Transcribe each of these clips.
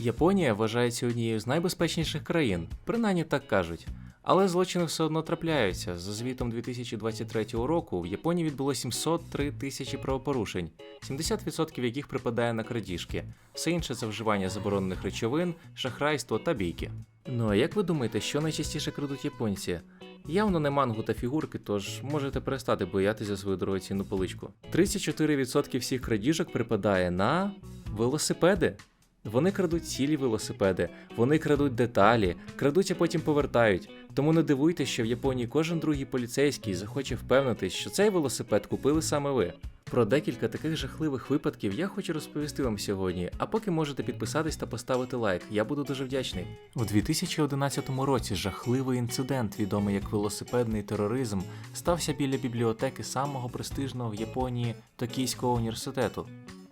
Японія вважається однією з найбезпечніших країн, принаймні так кажуть. Але злочини все одно трапляються. За звітом 2023 року в Японії відбуло 703 тисячі правопорушень, 70% яких припадає на крадіжки. Все інше це вживання заборонених речовин, шахрайство та бійки. Ну а як ви думаєте, що найчастіше крадуть японці? Явно не мангу та фігурки, тож можете перестати боятися свою дорогоцінну поличку. 34% всіх крадіжок припадає на велосипеди. Вони крадуть цілі велосипеди, вони крадуть деталі, крадуть, а потім повертають. Тому не дивуйтесь, що в Японії кожен другий поліцейський захоче впевнитись, що цей велосипед купили саме ви. Про декілька таких жахливих випадків я хочу розповісти вам сьогодні, а поки можете підписатись та поставити лайк, я буду дуже вдячний. У 2011 році жахливий інцидент, відомий як велосипедний тероризм, стався біля бібліотеки самого престижного в Японії Токійського університету.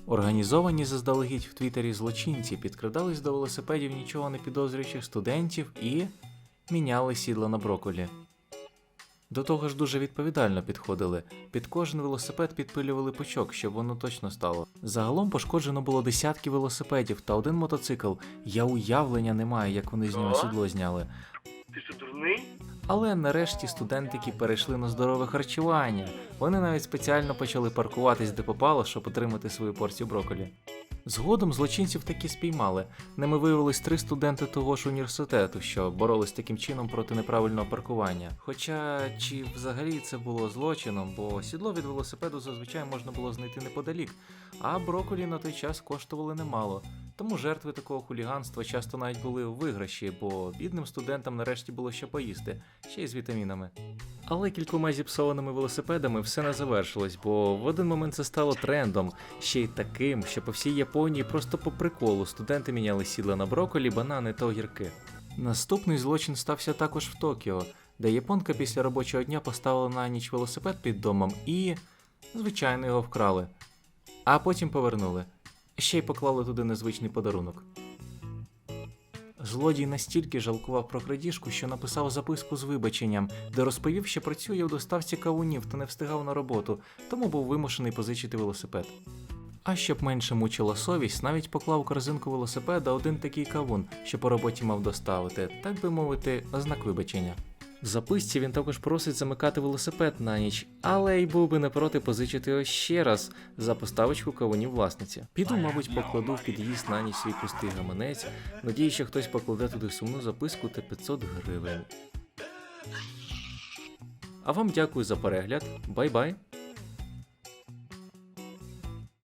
Організовані заздалегідь в Твіттері злочинці підкрадались до велосипедів нічого не підозрюючих студентів і міняли сідла на броколі. До того ж дуже відповідально підходили. Під кожен велосипед підпилювали пучок, щоб воно точно стало. Загалом пошкоджено було десятки велосипедів та один мотоцикл. Я уявлення не маю, як вони з нього сідло зняли. Ти що дурний? Але нарешті студентики перейшли на здорове харчування. Вони навіть спеціально почали паркуватись де попало, щоб отримати свою порцію броколі. Згодом злочинців таки спіймали. Ними виявились три студенти того ж університету, що боролись таким чином проти неправильного паркування. Хоча чи взагалі це було злочином, бо сідло від велосипеду зазвичай можна було знайти неподалік, а броколі на той час коштували немало. Тому жертви такого хуліганства часто навіть були у виграші, бо бідним студентам нарешті було що поїсти, ще й з вітамінами. Але кількома зіпсованими велосипедами все не завершилось, бо в один момент це стало трендом, ще й таким, що по всій Японії просто по приколу студенти міняли сідла на броколі, банани та огірки. Наступний злочин стався також в Токіо, де японка після робочого дня поставила на ніч велосипед під домом і, звичайно, його вкрали. А потім повернули. Ще й поклали туди незвичний подарунок. Злодій настільки жалкував про крадіжку, що написав записку з вибаченням, де розповів, що працює у доставці кавунів та не встигав на роботу, тому був вимушений позичити велосипед. А щоб менше мучила совість, навіть поклав корзинку велосипеда один такий кавун, що по роботі мав доставити, так би мовити, на знак вибачення. В записці він також просить замикати велосипед на ніч, але й був би не проти позичити його ще раз за поставочку кавунів власниці. Піду, мабуть, покладу в під'їзд на ніч свій пустий гаманець, надію, що хтось покладе туди сумну записку та 500 гривень. А вам дякую за перегляд. Бай-бай!